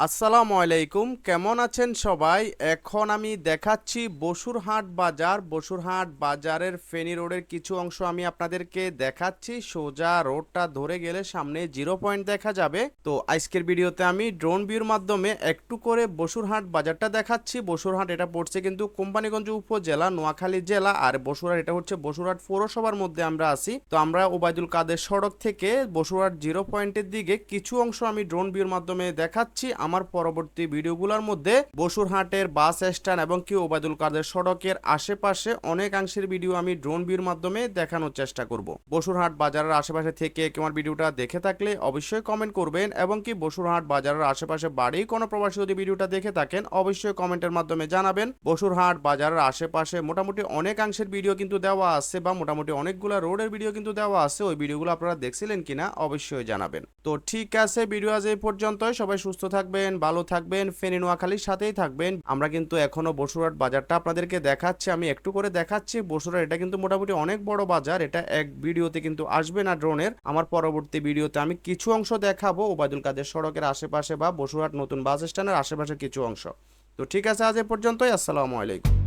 আসসালামু আলাইকুম, কেমন আছেন সবাই? এখন আমি দেখাচ্ছি বসুরহাট বাজার। বসুরহাট বাজারের ফেনী রোডের কিছু অংশ আমি আপনাদেরকে দেখাচ্ছি। সোজা রোডটা ধরে গেলে সামনে জিরো পয়েন্ট দেখা যাবে। তো আজকের ভিডিওতে আমি ড্রোন ভিউর মাধ্যমে একটু করে বসুরহাট বাজারটা দেখাচ্ছি। বসুরহাট এটা পড়ছে কিন্তু কোম্পানিগঞ্জ উপজেলা, নোয়াখালী জেলা। আর বসুরহাট এটা হচ্ছে বসুরহাট পৌরসভার মধ্যে আমরা আছি। তো আমরা ওবায়দুল কাদের সড়ক থেকে বসুরহাট জিরো পয়েন্টের দিকে কিছু অংশ আমি ড্রোন ভিউর মাধ্যমে দেখাচ্ছি। আমার পরবর্তী ভিডিওগুলোর মধ্যে বসুরহাটের বাস স্ট্যান্ড এবং কি ওবায়দুল কাদের সড়কের আশেপাশে অনেকাংশের ভিডিও আমি ড্রোন ভিউর মাধ্যমে দেখানোর চেষ্টা করব। বসুরহাট বাজারের আশেপাশে থেকে কেউ আমার ভিডিওটা দেখে থাকলে অবশ্যই কমেন্ট করবেন এবং কি বসুরহাট বাজারের আশেপাশে বাড়ি কোনো প্রবাসী যদি ভিডিওটা দেখে থাকেন, অবশ্যই কমেন্টের মাধ্যমে জানাবেন। বসুরহাট বাজারের আশেপাশে মোটামুটি অনেকাংশের ভিডিও কিন্তু দেওয়া আছে বা মোটামুটি অনেকগুলো রোডের ভিডিও কিন্তু দেওয়া আছে, ওই ভিডিওগুলো আপনারা দেখছিলেন কিনা অবশ্যই জানাবেন। তো ঠিক আছে, ভিডিও আজ এই পর্যন্তই। সবাই সুস্থ থাকবেন। ভালো থাকবেন, ফেনী নোয়াখালীর সাথেই থাকবেন। আমরা কিন্তু এখনও বসুরহাট বাজারটা আপনাদেরকে দেখাচ্ছি, আমি একটু করে দেখাচ্ছি। বসুরহাট এটা কিন্তু মোটামুটি অনেক বড় বাজার, এটা এক ভিডিওতে কিন্তু আসবে না ড্রোনের। আমার পরবর্তী ভিডিওতে আমি কিছু অংশ দেখাবো, ওবায়দুল কাদের সড়কের আশেপাশে বা বসুরহাট নতুন বাস স্ট্যান্ডের আশেপাশে কিছু অংশ। তো ঠিক আছে, আজ এ পর্যন্তই, আসসালামু আলাইকুম।